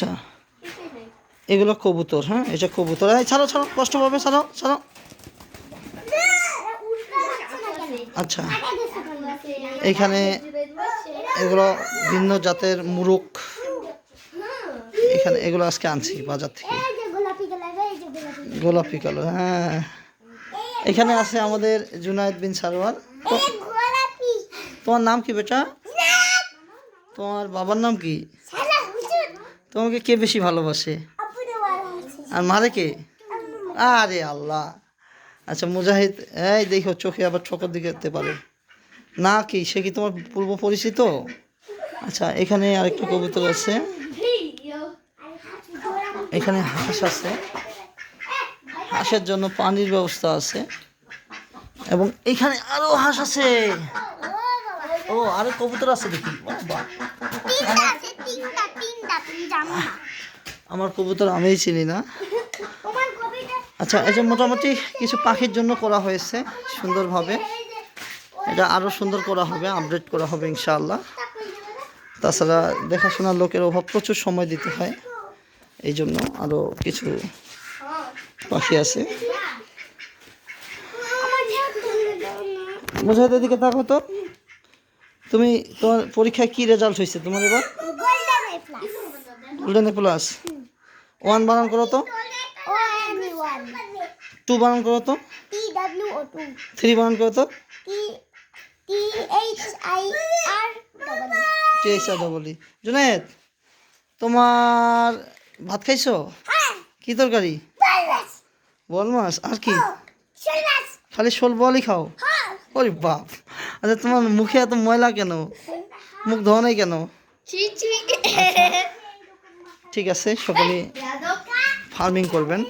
আচ্ছা। এগুলো কবুতর হ্যাঁ? এটা কবুতর। এই ছাড়ো ছাড়ো, কষ্ট পাবে, ছাড়ো ছাড়ো। আচ্ছা। এখানে এগুলো ভিন্ন জাতের মুরুক এখানে এগুলো আজকে আনছি বাজার থেকে। গোলাপি কালার হ্যাঁ। এখানে আছে আমাদের জুনায়েদ বিন সারোয়ার তোমার নাম কি বেটা? তোমার বাবার নাম কি? তোমাকে কে বেশি ভালোবাসে? আর মারে কে আরে আল্লাহ। আচ্ছা মুজাহিদ, এই দেখো, চোখে আবার ঠোকর দিকে যেতে পারে। না কি, সে কি তোমার পূর্ব পরিচিত? আচ্ছা এখানে আরেকটা কবুতর আছে। এখানে হাঁস আছে। হাঁসের জন্য পানির ব্যবস্থা আছে। এবং এখানে আরও হাঁস আছে। ও, আরও কবুতর আছে দেখি। বাহ। তিনটা আছে তিনটা তিনটা তুমি জানো না আমার কবুতর আমিই চিনি না। আচ্ছা এই যে মোটামুটি কিছু পাখির জন্য করা হয়েছে সুন্দরভাবে। এটা আরও সুন্দর করা হবে আপডেট করা হবে ইনশাআল্লাহ। তাছাড়া দেখাশোনার লোকের অভাব প্রচুর সময় দিতে হয়। এই জন্য আরও কিছু পাখি আছে। মুজাহিদের দিকে থাকো তো। তুমি তোমার পরীক্ষায় কি রেজাল্ট হয়েছে তোমার এবার? গোল্ডেন এ প্লাস ওয়ান বানান করো তো। টু বানান করো তো। থ্রি বানান করো তো। জুনেদ তোমার ভাত খাইছো? কি তরকারি? বল মাছ আর কি? খালি শোল বলই খাও। হ্যাঁ। ওরে বাপ। আচ্ছা তোমার মুখে এত ময়লা কেন? মুখ ধোয়া নাই কেন? ঠিক আছে সকলে ফার্মিং করবেন।